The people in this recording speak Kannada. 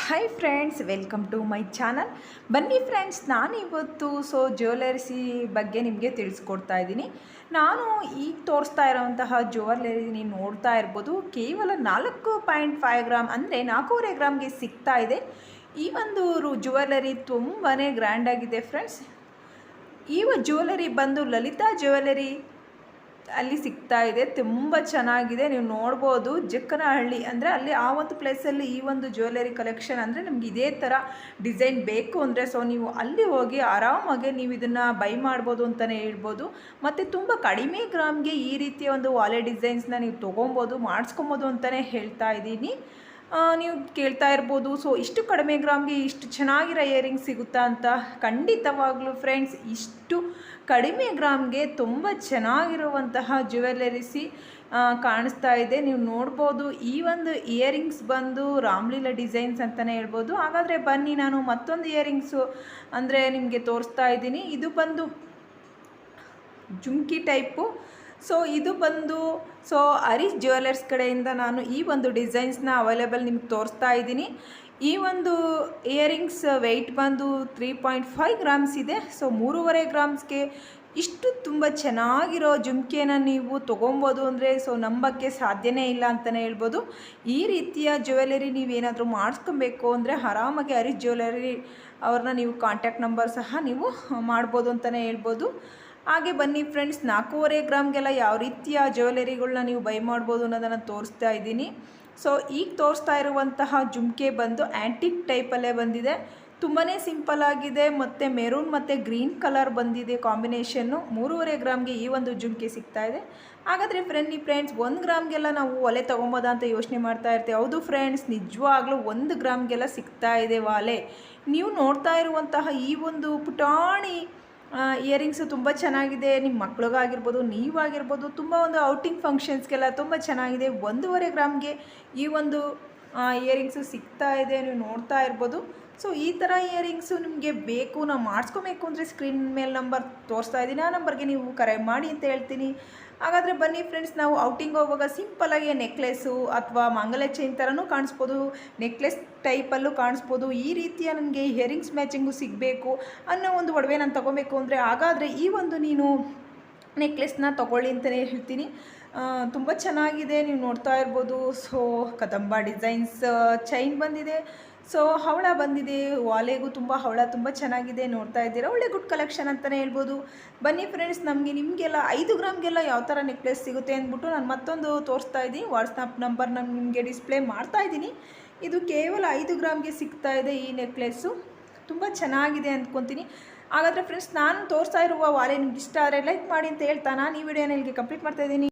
Hi friends welcome to my channel ಬನ್ನಿ ಫ್ರೆಂಡ್ಸ್ ನಾನು ಇವತ್ತು ಸೊ ಜ್ಯುವೆಲರ್ಸಿ ಬಗ್ಗೆ ನಿಮಗೆ ತಿಳಿಸ್ಕೊಡ್ತಾ ಇದ್ದೀನಿ. ನಾನು ಈಗ ತೋರಿಸ್ತಾ ಇರೋವಂತಹ ಜ್ಯುವೆಲರಿ ನೀವು ನೋಡ್ತಾ ಇರ್ಬೋದು. ಕೇವಲ ನಾಲ್ಕು ಪಾಯಿಂಟ್ ಫೈವ್ ಗ್ರಾಮ್ ಅಂದರೆ ನಾಲ್ಕೂವರೆ ಗ್ರಾಮ್ಗೆ ಸಿಗ್ತಾ ಇದೆ. ಈ ಒಂದು ರು ಜ್ಯುವೆಲರಿ ತುಂಬಾ ಗ್ರ್ಯಾಂಡಾಗಿದೆ ಫ್ರೆಂಡ್ಸ್ ಈ ಜ್ಯುವೆಲರಿ ಬಂದು ಲಲಿತಾ ಜ್ಯುವೆಲರಿ ಅಲ್ಲಿ ಸಿಗ್ತಾ ಇದೆ. ತುಂಬ ಚೆನ್ನಾಗಿದೆ. ನೀವು ನೋಡ್ಬೋದು ಜಕ್ಕನಹಳ್ಳಿ ಅಂದರೆ ಅಲ್ಲಿ ಆ ಒಂದು ಪ್ಲೇಸಲ್ಲಿ ಈ ಒಂದು ಜ್ಯುವೆಲರಿ ಕಲೆಕ್ಷನ್ ಅಂದರೆ ನಿಮ್ಗೆ ಇದೇ ಥರ ಡಿಸೈನ್ ಬೇಕು ಅಂದರೆ ಸೊ ನೀವು ಅಲ್ಲಿ ಹೋಗಿ ಆರಾಮಾಗಿ ನೀವು ಇದನ್ನು ಬೈ ಮಾಡ್ಬೋದು ಅಂತಲೇ ಹೇಳ್ಬೋದು. ಮತ್ತು ತುಂಬ ಕಡಿಮೆ ಗ್ರಾಮ್ಗೆ ಈ ರೀತಿಯ ಒಂದು ವಾಲೆ ಡಿಸೈನ್ಸ್ನ ನೀವು ತೊಗೊಬೋದು, ಮಾಡಿಸ್ಕೊಬೋದು ಅಂತಲೇ ಹೇಳ್ತಾ ಇದ್ದೀನಿ. ನೀವು ಕೇಳ್ತಾ ಇರ್ಬೋದು. ಸೊ ಇಷ್ಟು ಕಡಿಮೆ ಗ್ರಾಮ್ಗೆ ಇಷ್ಟು ಚೆನ್ನಾಗಿರೋ ಇಯರಿಂಗ್ ಸಿಗುತ್ತಾ ಅಂತ ಖಂಡಿತವಾಗ್ಲೂ ಫ್ರೆಂಡ್ಸ್ ಇಷ್ಟು ಕಡಿಮೆ ಗ್ರಾಮ್ಗೆ ತುಂಬ ಚೆನ್ನಾಗಿರುವಂತಹ ಜ್ಯುವೆಲರಿಸಿ ಕಾಣಿಸ್ತಾ ಇದೆ. ನೀವು ನೋಡ್ಬೋದು, ಈ ಒಂದು ಇಯರಿಂಗ್ಸ್ ಬಂದು ರಾಮ್ಲೀಲಾ ಡಿಸೈನ್ಸ್ ಅಂತಲೇ ಹೇಳ್ಬೋದು. ಹಾಗಾದರೆ ಬನ್ನಿ, ನಾನು ಮತ್ತೊಂದು ಇಯರಿಂಗ್ಸು ಅಂದರೆ ನಿಮಗೆ ತೋರಿಸ್ತಾ ಇದ್ದೀನಿ. ಇದು ಬಂದು ಜುಮ್ಕಿ ಟೈಪು ಸೊ ಇದು ಬಂದು ಸೊ ಹರೀಶ್ ಜ್ಯುವೆಲರ್ಸ್ ಕಡೆಯಿಂದ ನಾನು ಈ ಒಂದು ಡಿಸೈನ್ಸ್ನ ಅವೈಲೇಬಲ್ ನಿಮ್ಗೆ ತೋರಿಸ್ತಾ ಇದ್ದೀನಿ. ಈ ಒಂದು ಇಯರಿಂಗ್ಸ್ ವೆಯ್ಟ್ ಬಂದು ತ್ರೀ ಪಾಯಿಂಟ್ ಫೈವ್ ಗ್ರಾಮ್ಸ್ ಇದೆ. ಸೊ ಮೂರುವರೆ ಗ್ರಾಮ್ಸ್ಗೆ ಇಷ್ಟು ತುಂಬ ಚೆನ್ನಾಗಿರೋ ಜುಮ್ಕೆನ ನೀವು ತೊಗೊಬೋದು ಅಂದರೆ ಸೊ ನಂಬಕ್ಕೆ ಸಾಧ್ಯನೇ ಇಲ್ಲ ಅಂತಲೇ ಹೇಳ್ಬೋದು. ಈ ರೀತಿಯ ಜ್ಯುವೆಲರಿ ನೀವೇನಾದರೂ ಮಾಡಿಸ್ಕೊಬೇಕು ಅಂದರೆ, ಆರಾಮಾಗಿ ಹರೀಶ್ ಜ್ಯುವೆಲರಿ ಅವ್ರನ್ನ ನೀವು ಕಾಂಟ್ಯಾಕ್ಟ್ ನಂಬರ್ ಸಹ ನೀವು ಮಾಡ್ಬೋದು ಅಂತಲೇ ಹೇಳ್ಬೋದು. ಹಾಗೆ ಬನ್ನಿ ಫ್ರೆಂಡ್ಸ್ ನಾಲ್ಕೂವರೆ ಗ್ರಾಮ್ಗೆಲ್ಲ ಯಾವ ರೀತಿಯ ಜ್ಯುವೆಲರಿಗಳನ್ನ ನೀವು ಬೈ ಮಾಡ್ಬೋದು ಅನ್ನೋದನ್ನು ತೋರಿಸ್ತಾ ಇದ್ದೀನಿ. ಸೊ ಈಗ ತೋರಿಸ್ತಾ ಇರುವಂತಹ ಜುಮ್ಕೆ ಬಂದು ಆ್ಯಂಟಿಕ್ ಟೈಪಲ್ಲೇ ಬಂದಿದೆ. ತುಂಬಾ ಸಿಂಪಲ್ ಆಗಿದೆ, ಮತ್ತು ಮೆರೂನ್ ಮತ್ತು ಗ್ರೀನ್ ಕಲರ್ ಬಂದಿದೆ ಕಾಂಬಿನೇಷನ್ನು ಮೂರುವರೆ ಗ್ರಾಮ್ಗೆ ಈ ಒಂದು ಜುಮ್ಕೆ ಸಿಗ್ತಾ ಇದೆ. ಹಾಗಾದರೆ ಈ ಫ್ರೆಂಡ್ಸ್ ಒಂದು ಗ್ರಾಮ್ಗೆಲ್ಲ ನಾವು ಒಲೆ ತೊಗೊಬೋದ ಅಂತ ಯೋಚನೆ ಮಾಡ್ತಾ ಇರ್ತೀವಿ. ಹೌದು ಫ್ರೆಂಡ್ಸ್ ನಿಜವಾಗ್ಲೂ ಒಂದು ಗ್ರಾಮ್ಗೆಲ್ಲ ಸಿಗ್ತಾ ಇದೆ ವಾಲೆ. ನೀವು ನೋಡ್ತಾ ಇರುವಂತಹ ಈ ಒಂದು ಪುಟಾಣಿ ಇಯರಿಂಗ್ಸು ತುಂಬ ಚೆನ್ನಾಗಿದೆ ನಿಮ್ಮ ಮಕ್ಳಿಗಾಗಿರ್ಬೋದು, ನೀವಾಗಿರ್ಬೋದು, ತುಂಬ ಒಂದು ಔಟಿಂಗ್ ಫಂಕ್ಷನ್ಸ್ಗೆಲ್ಲ ತುಂಬ ಚೆನ್ನಾಗಿದೆ. ಒಂದೂವರೆ ಗ್ರಾಮ್ಗೆ ಈ ಒಂದು ಇಯರಿಂಗ್ಸು ಸಿಗ್ತಾ ಇದೆ, ನೀವು ನೋಡ್ತಾ ಇರ್ಬೋದು. ಸೊ ಈ ಥರ ಇಯರಿಂಗ್ಸು ನಿಮಗೆ ಬೇಕು, ನಾವು ಮಾಡಿಸ್ಕೊಬೇಕು ಅಂದರೆ ಸ್ಕ್ರೀನ್ ಮೇಲೆ ನಂಬರ್ ತೋರಿಸ್ತಾ ಇದ್ದೀನಿ. ಆ ನಂಬರ್ಗೆ ನೀವು ಕರೆ ಮಾಡಿ ಅಂತ ಹೇಳ್ತೀನಿ. ಹಾಗಾದರೆ ಬನ್ನಿ ಫ್ರೆಂಡ್ಸ್ ನಾವು ಔಟಿಂಗ್ ಹೋಗುವಾಗ ಸಿಂಪಲಾಗಿ ನೆಕ್ಲೆಸ್ಸು ಅಥವಾ ಮಂಗಲ ಚೈನ್ ಥರನೂ ಕಾಣಿಸ್ಬೋದು. ನೆಕ್ಲೆಸ್ ಟೈಪಲ್ಲೂ ಕಾಣಿಸ್ಬೋದು. ಈ ರೀತಿಯ ನನಗೆ ಇಯರಿಂಗ್ಸ್ ಮ್ಯಾಚಿಂಗು ಸಿಗಬೇಕು ಅನ್ನೋ ಒಂದು ಒಡವೆ ನಾನು ತೊಗೋಬೇಕು ಅಂದರೆ ಹಾಗಾದರೆ ಈ ಒಂದು ನೀನು ನೆಕ್ಲೆಸ್ನ ತೊಗೊಳ್ಳಿ ಅಂತಲೇ ಹೇಳ್ತೀನಿ. ತುಂಬ ಚೆನ್ನಾಗಿದೆ, ನೀವು ನೋಡ್ತಾ ಇರ್ಬೋದು. ಸೊ ಕದಂಬ ಡಿಸೈನ್ಸ್ ಚೈನ್ ಬಂದಿದೆ. ಸೊ ಹವಳ ಬಂದಿದೆ. ವಾಲೆಗೂ ತುಂಬ ಹವಳ ತುಂಬ ಚೆನ್ನಾಗಿದೆ, ನೋಡ್ತಾ ಇದ್ದೀರಾ? ಒಳ್ಳೆ ಗುಡ್ ಕಲೆಕ್ಷನ್ ಅಂತಲೇ ಹೇಳ್ಬೋದು. ಬನ್ನಿ ಫ್ರೆಂಡ್ಸ್ ನಮಗೆ ನಿಮಗೆಲ್ಲ ಐದು ಗ್ರಾಮ್ಗೆಲ್ಲ ಯಾವ ಥರ ನೆಕ್ಲೆಸ್ ಸಿಗುತ್ತೆ ಅಂದ್ಬಿಟ್ಟು ನಾನು ಮತ್ತೊಂದು ತೋರಿಸ್ತಾ ಇದ್ದೀನಿ. ವಾಟ್ಸ್ಆ್ಯಪ್ ನಂಬರ್ ನಾನು ನಿಮಗೆ ಡಿಸ್ಪ್ಲೇ ಮಾಡ್ತಾ ಇದ್ದೀನಿ. ಇದು ಕೇವಲ ಐದು ಗ್ರಾಮ್ಗೆ ಸಿಗ್ತಾ ಇದೆ ಈ ನೆಕ್ಲೆಸ್ಸು ತುಂಬ ಚೆನ್ನಾಗಿದೆ ಅಂದ್ಕೊತೀನಿ. ಹಾಗಾದರೆ ಫ್ರೆಂಡ್ಸ್ ನಾನು ತೋರಿಸ್ತಾ ಇರುವ ವಾಲೆ ನಿಮ್ಗೆ ಇಷ್ಟ ಆದರೆ ಲೈಕ್ ಮಾಡಿ ಅಂತ ಹೇಳ್ತಾ, ನಾನು ಈ ವಿಡಿಯೋನ ಇಲ್ಲಿಗೆ ಕಂಪ್ಲೀಟ್ ಮಾಡ್ತಾ ಇದ್ದೀನಿ.